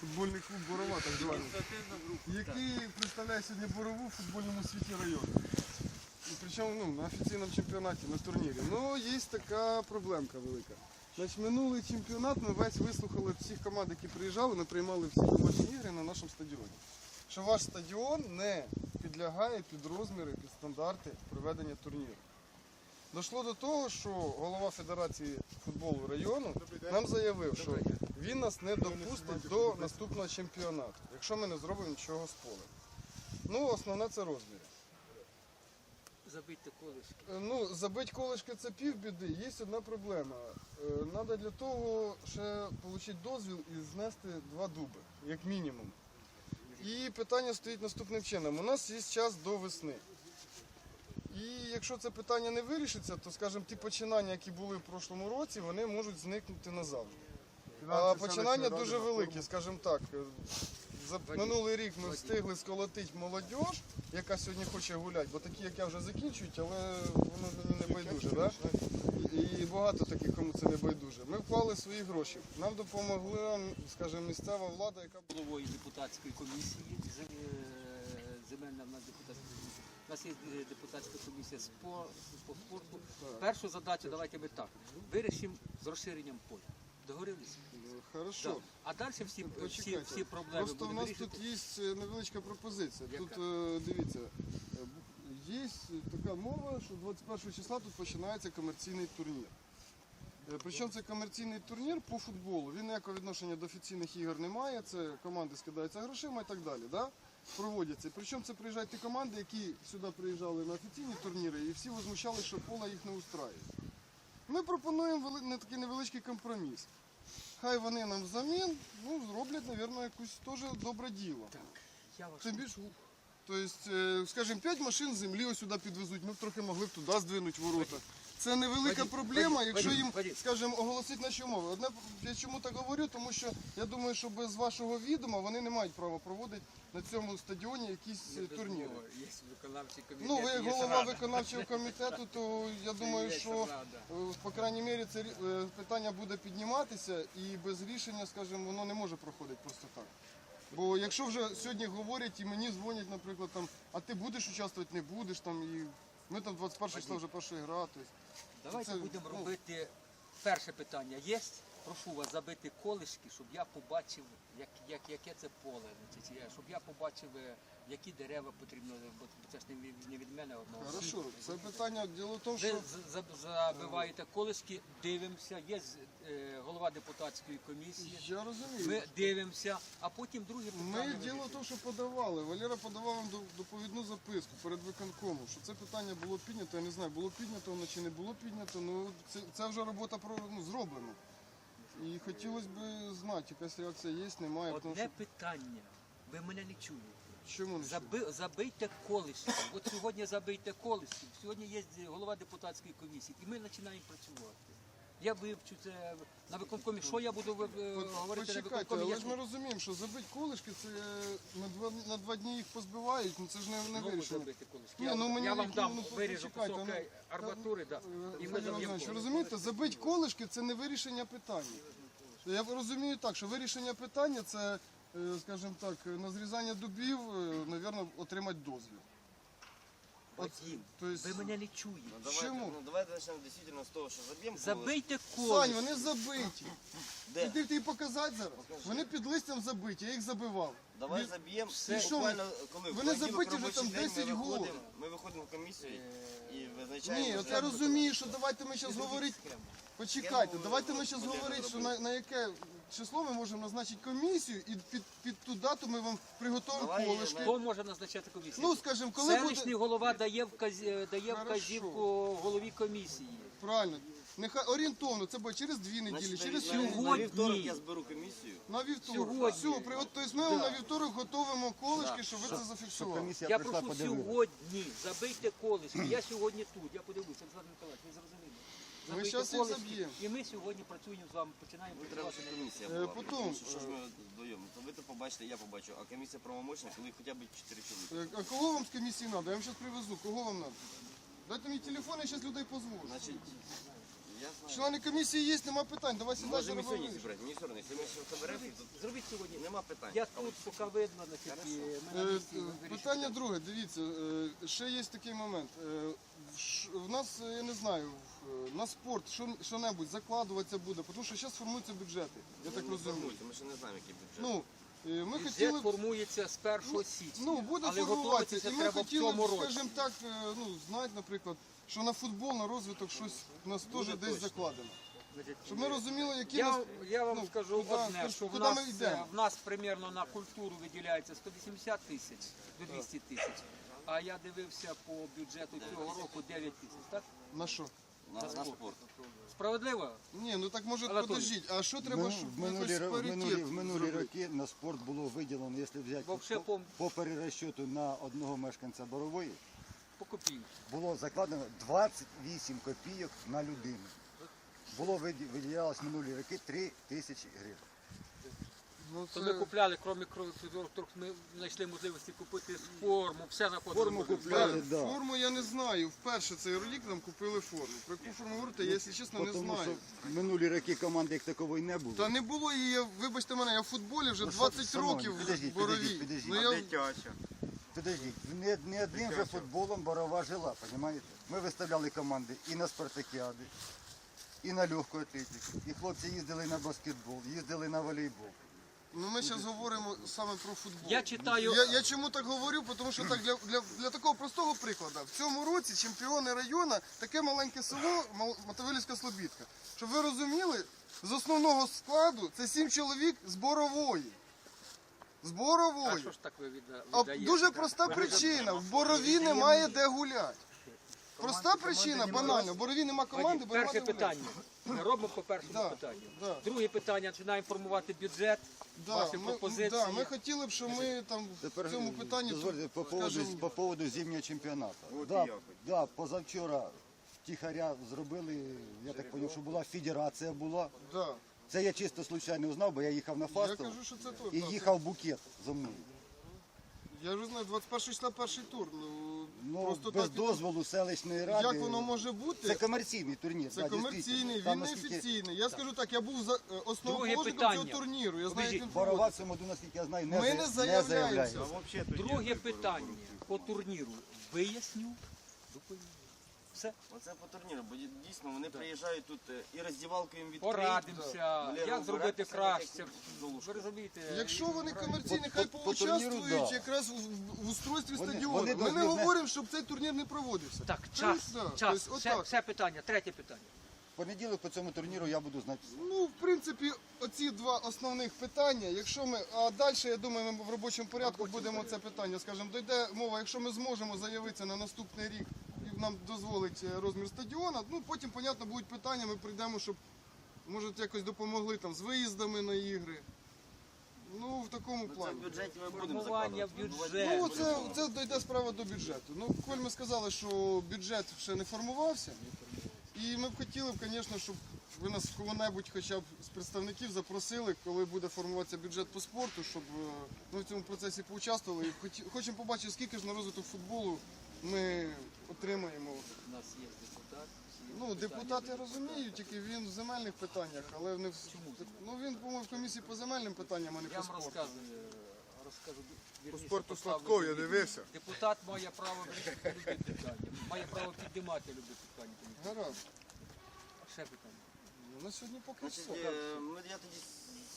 футбольний клуб Борова, так званий, який представляє сьогодні Борову в футбольному світі району. І причому ну, на офіційному чемпіонаті, на турнірі. Ну, є така проблемка велика. Значить, минулий чемпіонат ми весь вислухали всіх команд, які приїжджали, ми приймали всі домашні ігри на нашому стадіоні. Що ваш стадіон не підлягає під розміри, під стандарти проведення турніру. Дошло до того, що голова Федерації футболу району нам заявив, що він нас не допустить до наступного чемпіонату, якщо ми не зробимо нічого з полем. Ну, основне це розміри. Забийте колишки. Е, Ну, забить колишки це півбіди. Є одна проблема. Треба для того ще отримати дозвіл і знести два дуби, як мінімум. І питання стоїть наступним чином. У нас є час до весни. І якщо це питання не вирішиться, то, скажімо, ті починання, які були в прошлому році, вони можуть зникнути назавжди. А починання дуже великі, скажімо так. За минулий рік ми встигли сколотити молодь, яка сьогодні хоче гуляти, бо такі, як я, вже закінчують, але воно мені не байдуже. Да? І багато таких, кому це не байдуже. Ми вклали свої гроші. Нам допомогла, скажімо, місцева влада, яка Головою депутатської комісії, е, земельна в нас депутатська комісія. У нас є е, депутатська комісія з по, по спорту. Першу задачу давайте ми так. Вирішимо з розширенням поля. Договорилися? Хорошо. Так. А далі всі, всі, всі проблеми Просто в нас вирішити. тут є е, невеличка пропозиція. Яка? Тут е, дивіться, е, є така мова, що 21 числа тут починається комерційний турнір. Е, Причому це комерційний турнір по футболу. Він ніякого відношення до офіційних ігор не має. Це команди скидаються грошима і так далі. Да? Проводяться. Причому це приїжджають ті команди, які сюди приїжджали на офіційні турніри, і всі возмущали, що поле їх не устраює. Ми пропонуємо такий невеличкий компроміс. Хай вони нам взамін ну, зроблять, мабуть, якусь теж добре діло. Так, я вас Тим більше, тобто, е, скажімо, 5 машин землі ось сюди підвезуть, ми б трохи могли б туди здвинути ворота. Це невелика проблема, якщо їм, скажімо, оголосити наші умови. Одне, я чому так говорю, тому що я думаю, що без вашого відома вони не мають права проводити на цьому стадіоні якісь е, турніри. Є виконавчий комітет. Ну, ви як голова рада. виконавчого комітету, то я думаю, що е, по крайній мірі це е, питання буде підніматися і без рішення, скажімо, воно не може проходити просто так. Бо якщо вже сьогодні говорять і мені дзвонять, наприклад, там, а ти будеш участвувати, не будеш там, і ми там 21 число вже перша гра. Тобто, Давайте Це, будемо ну, робити. Перше питання є. Прошу вас забити колишки, щоб я побачив, як, як, яке це поле. Значить, я- щоб я побачив, е, які дерева потрібно, бо це ж не мене одного. Хорошо, це питання. Діло в тому, Ви що з- забиваєте колишки, дивимося, є е, голова депутатської комісії. я розумію. Ми дивимося, а потім друге Ми діло в тому, що подавали. Валера подавав вам доповідну записку перед виконкомом, що це питання було піднято. Я не знаю, було піднято воно чи не було піднято. Ну це, це вже робота про ну, зроблена. І хотілося б знати, якась реакція є, немає. Тому Одне що питання. Ви мене не чуєте. Чому не? Заби, забийте колишки. От сьогодні забийте колишки. Сьогодні є голова депутатської комісії, і ми починаємо працювати. Я вивчу це на виконкомі. Що я буду е, говорити на Почекайте, виконкомі? але Я ж ми розуміємо, що забить колишки, це на два на два дні їх позбивають. Ну це ж не, не знову вирішено. забити. Ні, я, ну, мені я вам ні- дам, ну, виріжу почекайте, кусок ну, е, арматури, да, і ми Федір заб'ємо Іванович, ви розумієте, забить колишки це не вирішення питання. Я розумію так, що вирішення питання це, е, скажімо так, на зрізання дубів, мабуть, отримати дозвіл. От, Вадим, то есть- ви мене не чуєте. Ну, давайте, Чему? ну, давайте начнем действительно с того, что забьем Забийте Сань, колишки. вони забиті. Де? Іди ти показати зараз. Покажи. Вони під листям забиті, я їх забивав. Давай Ні, заб'ємо. І що буквально, коли Вони забиті вже там 10 ми голів. виходимо, Ми виходимо в комісію і визначаємо. Ні, от я розумію, що давайте ми зараз говорити. Почекайте, давайте ми зараз говорити, що на, на яке число ми можемо назначити комісію, і під, під ту дату ми вам приготуємо Давай, колишки. Хто може назначати комісію? Ну, скажімо, коли Селищний буде. голова дає, вказ... дає Хорошо. вказівку голові комісії. Правильно. Нехай орієнтовно, це буде через дві неділі, Значить, через на- сьогодні. на вівторок я зберу комісію. На вівторок. Сьогодні. Все, при... от, тобто ми вам на вівторок готовимо колишки, щоб ви це зафіксували. Я, прошу сьогодні забийте колишки. Я сьогодні тут, я подивлюся, Олександр Миколаївич, ви зрозуміли. Ми зараз їх заб'ємо. І ми сьогодні працюємо з вами, починаємо треба, працювати. щоб комісія Е, була. потім, тому що, що ж е, ми даємо? То ви то побачите, я побачу, а комісія правомочна, коли хоча б 4 чоловіка. Е, А кого вам з комісії треба? Я вам зараз привезу. Кого вам треба? Дайте мені телефон, я зараз людей позву. Значить. Члени комісії є, нема питань. Давай сідайте Можемо і сьогодні зібрати, мені все одно. Якщо ми все соберемо, то Зробіть сьогодні. нема питань. Я тут, поки видно, ми на Е, місці е. Питання друге, дивіться, е, ще є такий момент. Е, в ш- В нас, е, я не знаю, в- на спорт що- що-небудь закладуватися буде, тому що зараз формуються бюджети, я так Ну, розумію. Ми ще не знаємо, який бюджет. Ну, ми Бюджет хотіли б, формується з 1 січня. ну, буде але формуватися, готуватися і ми треба в хотіли цьому б, році. скажімо так, е, ну, знати, наприклад, що на футбол, на розвиток щось у нас теж десь точно. закладено. Щоб ми розуміли, які Я, нас... я вам ну, скажу куди- одне, що в куди нас, ми йдемо? в нас примерно на культуру виділяється 180 тисяч до 200 тисяч, а я дивився по бюджету цього року 9 тисяч, так? На що? На, на спорт. Справедливо? Ні, ну так може, Анатолій. подождіть, а що треба, щоб в минулі, якось ро- в минулі, в минулі зробити? роки на спорт було виділено, якщо взяти Вообще по, по, по перерозчету на одного мешканця Борової, по копійку. було закладено 28 копійок на людину. Було виді- виділялось минулі роки 3 тисячі гривень. Ну, То це- ми купляли, крім трохи ми знайшли можливості купити форму, все знаходили. Форму купляли. Да. Форму я не знаю. Вперше цей ролик нам купили форму. Про яку форму говорите, я, якщо чесно, не знаю. що минулі роки команди як такової не було. Та не було її, я- вибачте мене, я в футболі вже Ну, 20 шановні, років підождіть, в Борові. підождіть, підождіть. Ну, я... Подождіть, не, не одним же футболом Борова жила, розумієте? Ми виставляли команди і на спартакіади, і на легку атлетику. І хлопці їздили на баскетбол, їздили на волейбол. Ну, ми зараз говоримо саме про футбол. Я читаю- Я, я чому так говорю? Тому що так для, для, для такого простого прикладу. В цьому році чемпіони району таке маленьке село Мотовилівська Слобідка. Щоб ви розуміли, з основного складу це 7 чоловік з Борової. З А що ж так ви відда- А віддаєте? дуже проста причина. В Борові немає де гуляти. Проста причина, банально. В Борові нема команди, бо Перше немає де гуляти. питання. Ми робимо по першому Да, питанню. да. Друге питання, починаємо формувати бюджет, ваші ми, пропозиції. да, ми хотіли б, щоб ми там в цьому питанні дозвольте, по, поводу, скажімо, по поводу зимнього чемпіонату. да, позавчора втіхаря зробили, я так зрозумів, що була федерація була. да. Це я чисто случайно узнав, бо я їхав на Я фастов кажу, що це то. і їхав букет за мною. Я вже знаю, 21 числа перший тур. Ну, Ну, просто без так, дозволу селищної ради. як воно може бути? Це комерційний турнір. Це да, комерційний, він не наскільки- офіційний. Я скажу так, я був за е, основоположником питання. цього турніру. Я знаю, як він Борова в проводиться. цьому, наскільки я знаю, не, Ми за- не не заявляємося. заявляється. Друге питання по турніру. Виясню, доповім. Все, Оце по турніру, бо дійсно вони приїжджають тут е, і роздівалку їм відкриють. порадимося, Валера, як зробити краще. як Ви розумієте? Якщо вони комерційні, хай по- по турніру, поучаствують да. якраз в, в- в устройстві Вони- стадіону. вони Ми не должны говоримо, щоб цей турнір не проводився. Так, Тобто, час, да, час. тобто, Все, отак. все питання, третє питання. В понеділок по цьому турніру я буду знати. все. Ну, в принципі, оці два основних питання. Якщо ми, а далі, я думаю, ми в робочому порядку будемо це питання, скажімо, дойде мова, якщо ми зможемо заявитися на наступний рік нам дозволить е, розмір стадіона, ну потім, понятно, будуть питання, ми прийдемо, щоб може якось допомогли там з виїздами на ігри. Ну, в такому Ну, це в плані. бюджеті ми будемо Формування закладувати. Ну, це, це дойде справа до бюджету. Ну, коль ми сказали, що бюджет ще не формувався, і ми б хотіли б, звісно, щоб ви нас кого-небудь хоча б з представників запросили, коли буде формуватися бюджет по спорту, щоб е, ми в цьому процесі поучаствували. І хочемо побачити, скільки ж на розвиток футболу ми отримаємо. У нас є депутат. Ну, депутати розуміють, тільки він в земельних питаннях, але не в ну він, по-моєму, в комісії по земельним питанням, а не Я по вам спорту. розказую, розкажу. По вірніше, спорту поставлю Сладков я дивився. Депутат має право вирішити любі питання. Має право піднімати любі питання. Гаразд. Ще питання. Ну, на сьогодні поки Значить, е, ми, я тоді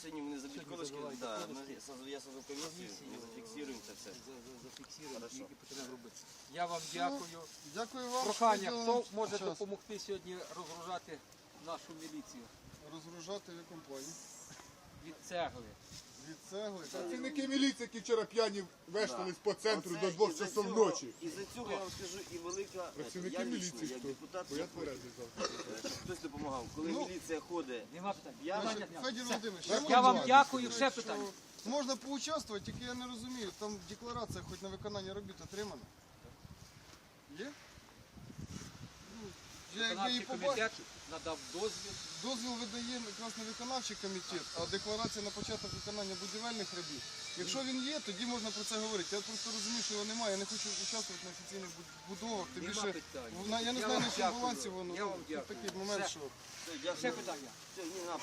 сьогодні вони колишки, да, я сажу, я комісію, ми зафіксуємо це все. За- за- Зафіксуємо і, Хорошо. і почнемо робити. Я вам дякую. Дякую вам. Прохання, хто може допомогти сьогодні розгружати нашу міліцію розгружати в якому плані? від цегли? Від цегли. Працівники міліції, які вчора п'яні вештались по центру Оце до двох із-за часов цього- ночі. Із-за цього я вам скажу і велика, е, Працівники я лично, міліції як хто? депутат, Бо я я тверезий завтра. е, щоб хтось допомагав. Коли Ну, міліція ходить, Нема питань. Я- Значить. Федір Володимирович, Я вам дякую. Ще питання. Можна поучаствувати, тільки я не розумію, там декларація хоч на виконання робіт отримана. Є? Ну, я, я її Виконавчий побачив. комітет надав дозвіл. Дозвіл видає якраз не виконавчий комітет, а декларація на початок виконання будівельних робіт. Якщо він є, тоді можна про це говорити. Я просто розумію, що його немає. Я не хочу участвувати на офіційних будовах. Тим більше, питань. я не знаю, на чому дякую. балансі воно. Я вам дякую. такий момент, Все. що... Все питання. Це не нам.